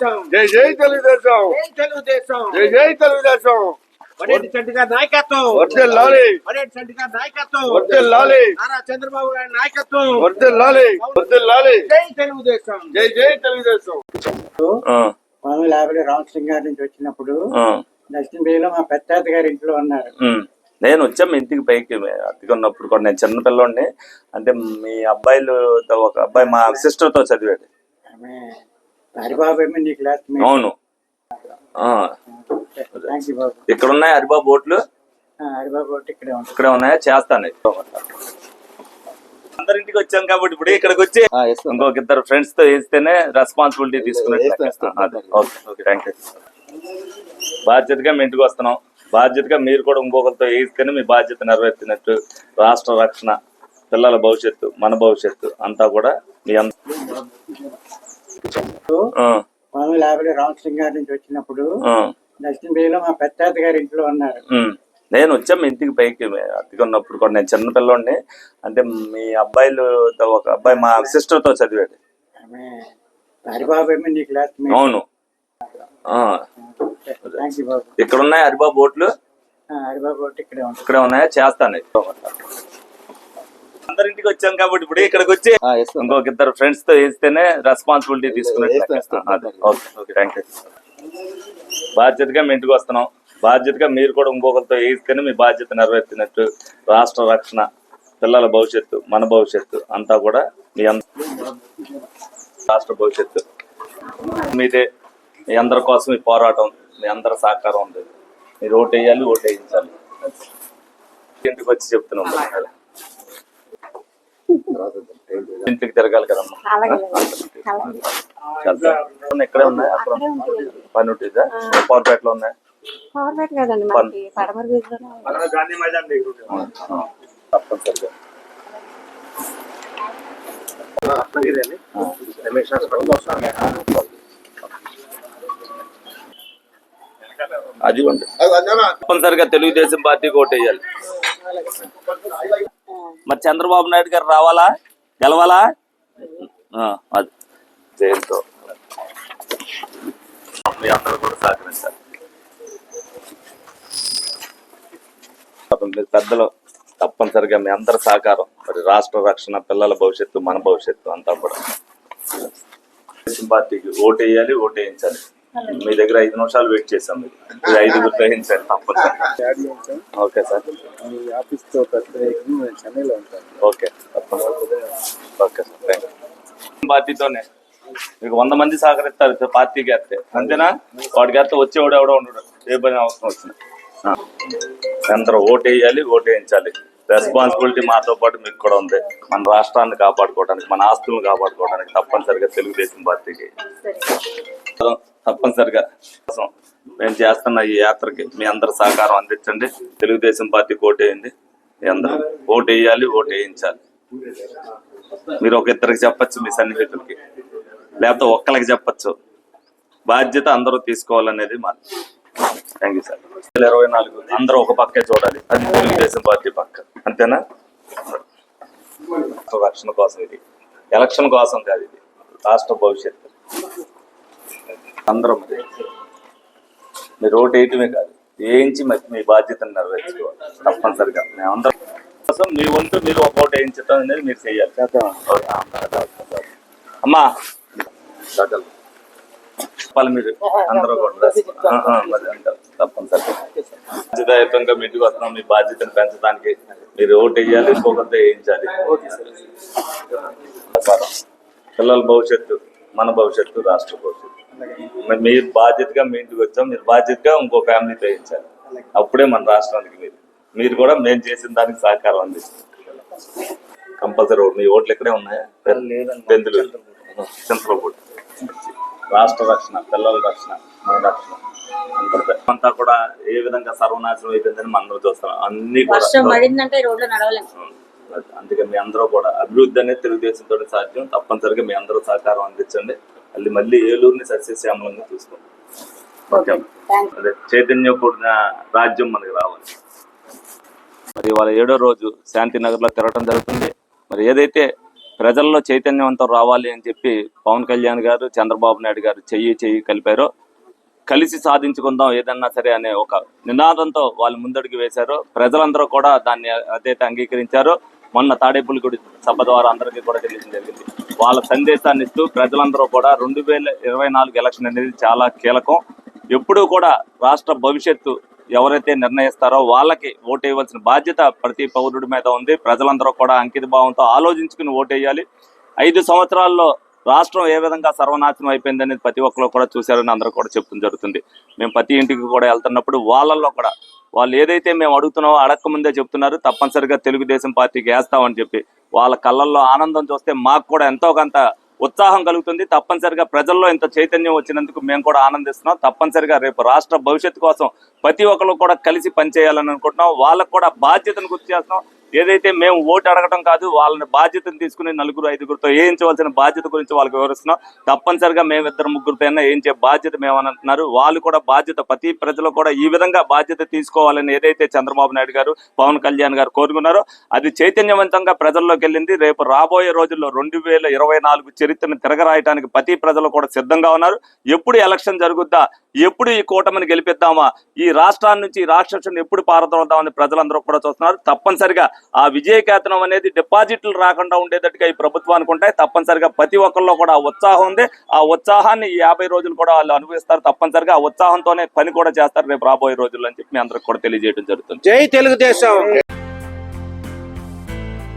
జై జై తెలుగుదేశం. జై తెలుగుదేశం. జై జై తెలుగుదేశం. వడేటి నాయకత్వం. వడేటి నాయకత్వం. నారా చంద్రబాబు గారి నాయకత్వం. జై తెలుగుదేశం. జై జై తెలుగుదేశం. రామసింగ్ గారి నుంచి వచ్చినప్పుడు నర్సింహేలో మా పెద్దాత గారి ఇంట్లో ఉన్నారు. నేను వచ్చా మీ ఇంటికి పైకి. అతిగా ఉన్నప్పుడు కూడా నేను చిన్న పిల్లోడిని. అంటే మీ అబ్బాయిలు ఒక అబ్బాయి మా సిస్టర్తో చదివాడు. ఆమె హరిబాబు నీ అవును. ఇక్కడ ఉన్నాయి హరిబాబు ఒకటి ఇక్కడే ఇక్కడే ఉన్నాయా? చేస్తాను. అందరింటికి వచ్చాం కాబట్టి ఇప్పుడు ఇక్కడికి వచ్చి ఇంకొక ఇద్దరు ఫ్రెండ్స్తో వేస్తేనే రెస్పాన్సిబిలిటీ తీసుకున్నట్టు అదే. ఓకే థ్యాంక్ యూ బాధ్యతగా మీ ఇంటికి వస్తున్నాం. బాధ్యతగా మీరు కూడా ఇంకొకరితో వేస్తేనే మీ బాధ్యత నెరవేర్చినట్టు రాష్ట్ర రక్షణ పిల్లల భవిష్యత్తు మన భవిష్యత్తు అంతా కూడా మీ అంద పంతొమ్మిది యాభై రామసింగ్ గారి నుంచి వచ్చినప్పుడు ఆ, నర్సింహేలో మా పెద్దాత గారి ఇంట్లో ఉన్నారు. నేను వచ్చా మీ ఇంటికి పైకి. అతిగా ఉన్నప్పుడు కూడా నేను చిన్న పిల్లోడిని. అంటే మీ అబ్బాయిలు ఒక అబ్బాయి మా సిస్టర్తో చదివాడు. హరిబాబు ఏమో నీ క్లాస్ అవును. ఇక్కడ ఉన్నాయి హరిబాబు ఓట్లు? ఆ, హరిబాబు ఇక్కడే ఉన్నాయా? చేస్తాను. అందరింటికి వచ్చాం కాబట్టి ఇప్పుడు ఇక్కడికి వచ్చి ఇంకొక ఇద్దరు ఫ్రెండ్స్తో వేస్తేనే రెస్పాన్సిబిలిటీ తీసుకున్నట్టు థ్యాంక్ యూ బాధ్యతగా మీ ఇంటికి వస్తున్నాం. బాధ్యతగా మీరు కూడా ఇంకొకరితో వేస్తేనే మీ బాధ్యత నెరవేర్చినట్టు రాష్ట్ర రక్షణ పిల్లల భవిష్యత్తు మన భవిష్యత్తు అంతా కూడా మీ రాష్ట్ర భవిష్యత్తు. మీదే మీ అందరి కోసం ఈ పోరాటం మీ అందరి సహకారం ఉంది. మీరు ఓటు వేయాలి ఓటు వేయించాలి ఇంటికి వచ్చి చెప్తున్నాం. ఇంటికి తిరగాలి కదమ్మా. చాలా. ఇక్కడే ఉన్నాయి అక్కడ పని ఉంటుందా పవర్పేటలో ఉన్నాయి. పవర్పేట కదండి మనకి పడమర వీధిలోనే ఉంది. తప్పనిసరిగా. అది ఉంది. తప్పనిసరిగా తెలుగుదేశం పార్టీకి ఓటు వేయాలి మరి చంద్రబాబు నాయుడు గారు రావాలా? గెలవాలా? అది. జయంతో. మీ అందరూ కూడా సహకరించాలి. మీరు పెద్దలు తప్పనిసరిగా మీ అందరి సహకారం మరి రాష్ట్ర రక్షణ పిల్లల భవిష్యత్తు మన భవిష్యత్తు అంతా కూడా. పార్టీకి ఓటు వేయాలి ఓటు వేయించాలి మీ దగ్గర ఐదు నిమిషాలు వెయిట్ చేసాం మీరు మీరు ఐదుగురు ఓకే సార్. ఆఫీస్తో ప్రత్యేకంగా నేను చెన్నైలో ఉంటాను. ఓకే. తప్పనిసరిగా ఓకే సార్. థ్యాంక్ యూ పార్టీతోనే. మీకు వంద మంది సహకరిస్తారు పార్టీకి వేస్తే అంతేనా? వాడికి వేస్తే వచ్చేవాడు ఎవడో ఉండడు. ఏ పని అవసరం వచ్చింది ఆ. అందరూ ఓటు వేయాలి ఓటు వేయించాలి రెస్పాన్సిబిలిటీ మాతో పాటు మీకు కూడా ఉంది. మన రాష్ట్రాన్ని కాపాడుకోవడానికి మన ఆస్తులను కాపాడుకోవడానికి తప్పనిసరిగా తెలుగుదేశం పార్టీకి. తప్పనిసరిగా. కోసం మేము చేస్తున్న ఈ యాత్రకి మీ అందరు సహకారం అందించండి. తెలుగుదేశం పార్టీ ఓటు వేయండి మీ అందరూ ఓటు వేయాలి ఓటు వేయించాలి మీరు ఒక ఇద్దరికి చెప్పచ్చు మీ సన్నిహితులకి. లేకపోతే ఒక్కరికి చెప్పచ్చు. బాధ్యత అందరూ తీసుకోవాలనేది మా థ్యాంక్ యూ సార్ ఇరవై నాలుగు అందరూ ఒక పక్కే చూడాలి. అది తెలుగుదేశం పార్టీ పక్క. అంతేనా? రక్షణ కోసం ఇది. ఎలక్షన్ కోసం కాదు ఇది. రాష్ట్ర భవిష్యత్తు. అందరం మరి. ఓటు వేయటమే కాదు వేయించి మరి మీ బాధ్యతను నెరవేర్చుకోవాలి తప్పనిసరిగా. మేమందరం కోసం మీ వంతు మీరు ఒక ఓటు వేయించడం అనేది మీరు చేయాలి. అమ్మా. సగలు. చెప్పాలి మీరు. అందరూ కూడా తప్పనిసరిగా. బాధ్యతాయుతంగా మీ ఇంటికి వస్తున్నాం మీ బాధ్యతను పెంచడానికి మీరు ఓటు వేయాలి ఇంకొకరితో వేయించాలి. ప్రకారం పిల్లల భవిష్యత్తు మన భవిష్యత్తు రాష్ట్ర భవిష్యత్తు. మరి మీరు బాధ్యతగా మీ ఇంటికి వచ్చాం మీరు బాధ్యతగా ఇంకో ఫ్యామిలీతో వేయించాలి అప్పుడే మన రాష్ట్రానికి మీరు. మీరు కూడా మేము చేసిన దానికి సహకారం అందిస్తారు కంపల్సరీ మీ ఓట్లు ఇక్కడే ఉన్నాయా? పెందులు. రాష్ట్ర రక్షణ పిల్లల రక్షణ మన రక్షణ. అంతా కూడా ఏ విధంగా సర్వనాశనం అయిపోయిందని మనం చూస్తాం అన్ని. అందుకే మీ అందరూ కూడా అభివృద్ధి అనేది తెలుగుదేశంతో సాధ్యం. తప్పనిసరిగా మీ అందరూ సహకారం అందించండి. మళ్ళీ మళ్ళీ ఏలూరుని సస్యశ్యామలంగా ఓకే. థ్యాంక్ అదే చైతన్యం కూడిన రాజ్యం మనకి రావాలి. మరి ఇవాళ ఏడో రోజు శాంతినగర్లో తిరగడం జరుగుతుంది. మరి ఏదైతే ప్రజల్లో చైతన్యవంతం రావాలి అని చెప్పి పవన్ కళ్యాణ్ గారు చంద్రబాబు నాయుడు గారు చెయ్యి చెయ్యి కలిపారు కలిసి సాధించుకుందాం ఏదన్నా సరే అనే ఒక నినాదంతో వాళ్ళు ముందడుగు వేశారు ప్రజలందరూ కూడా దాన్ని అదైతే అంగీకరించారు మొన్న తాడేపుల్లిగుడి సభ ద్వారా అందరికీ కూడా తెలియడం జరిగింది. వాళ్ళ సందేశాన్ని ఇస్తూ ప్రజలందరూ కూడా రెండు వేల ఇరవై నాలుగు ఎలక్షన్ అనేది చాలా కీలకం. ఎప్పుడూ కూడా రాష్ట్ర భవిష్యత్తు ఎవరైతే నిర్ణయిస్తారో వాళ్ళకి ఓటు వేయవలసిన బాధ్యత ప్రతి పౌరుడి మీద ఉంది. ప్రజలందరూ కూడా అంకిత భావంతో ఆలోచించుకుని ఓటేయాలి. ఐదు సంవత్సరాల్లో రాష్ట్రం ఏ విధంగా సర్వనాశనం అయిపోయింది అనేది ప్రతి ఒక్కరు కూడా చూశారని అందరూ కూడా చెప్తుంది జరుగుతుంది. మేము ప్రతి ఇంటికి కూడా వెళ్తున్నప్పుడు వాళ్ళల్లో కూడా వాళ్ళు ఏదైతే మేము అడుగుతున్నామో అడక్క ముందే చెప్తున్నారు. తప్పనిసరిగా తెలుగుదేశం పార్టీకి వేస్తామని చెప్పి వాళ్ళ కళ్ళల్లో ఆనందం చూస్తే మాకు కూడా ఎంతో కొంత ఉత్సాహం కలుగుతుంది. తప్పనిసరిగా ప్రజల్లో ఇంత చైతన్యం వచ్చినందుకు మేము కూడా ఆనందిస్తున్నాం. తప్పనిసరిగా రేపు రాష్ట్ర భవిష్యత్తు కోసం ప్రతి ఒక్కరు కూడా కలిసి పనిచేయాలని అనుకుంటున్నాం. వాళ్ళకు కూడా బాధ్యతను గుర్తు చేస్తున్నాం. ఏదైతే మేము ఓటు అడగడం కాదు వాళ్ళని బాధ్యతను తీసుకుని నలుగురు ఐదుగురితో వేయించవలసిన బాధ్యత గురించి వాళ్ళకి వివరిస్తున్నాం. తప్పనిసరిగా మేము ఇద్దరు ముగ్గురితో అయినా వేయించే బాధ్యత మేమని అంటున్నారు వాళ్ళు కూడా బాధ్యత ప్రతి ప్రజలు కూడా ఈ విధంగా బాధ్యత తీసుకోవాలని ఏదైతే చంద్రబాబు నాయుడు గారు పవన్ కళ్యాణ్ గారు కోరుకున్నారో అది చైతన్యవంతంగా ప్రజల్లోకి వెళ్ళింది. రేపు రాబోయే రోజుల్లో రెండు వేల ఇరవై నాలుగు చరిత్రను తిరగరాయడానికి ప్రతి ప్రజలు కూడా సిద్ధంగా ఉన్నారు. ఎప్పుడు ఎలక్షన్ జరుగుద్దా ఎప్పుడు ఈ కూటమిని గెలిపిద్దామా ఈ రాష్ట్రాన్ని నుంచి రాక్షసుని ఎప్పుడు పారదోద్దామని ప్రజలందరూ కూడా చూస్తున్నారు. తప్పనిసరిగా ఆ విజయకేతనం అనేది డిపాజిట్లు రాకుండా ఉండేటట్టుగా ఈ ప్రభుత్వానికి ఉంటాయి తప్పనిసరిగా ప్రతి ఒక్కరిలో కూడా ఉత్సాహం ఉంది. ఆ ఉత్సాహాన్ని ఈ యాభై రోజులు కూడా వాళ్ళు అనుభవిస్తారు. తప్పనిసరిగా ఆ ఉత్సాహంతోనే పని కూడా చేస్తారు రేపు రాబోయే రోజుల్లో అని చెప్పి మీ అందరికి కూడా తెలియజేయడం జరుగుతుంది. జై తెలుగుదేశం.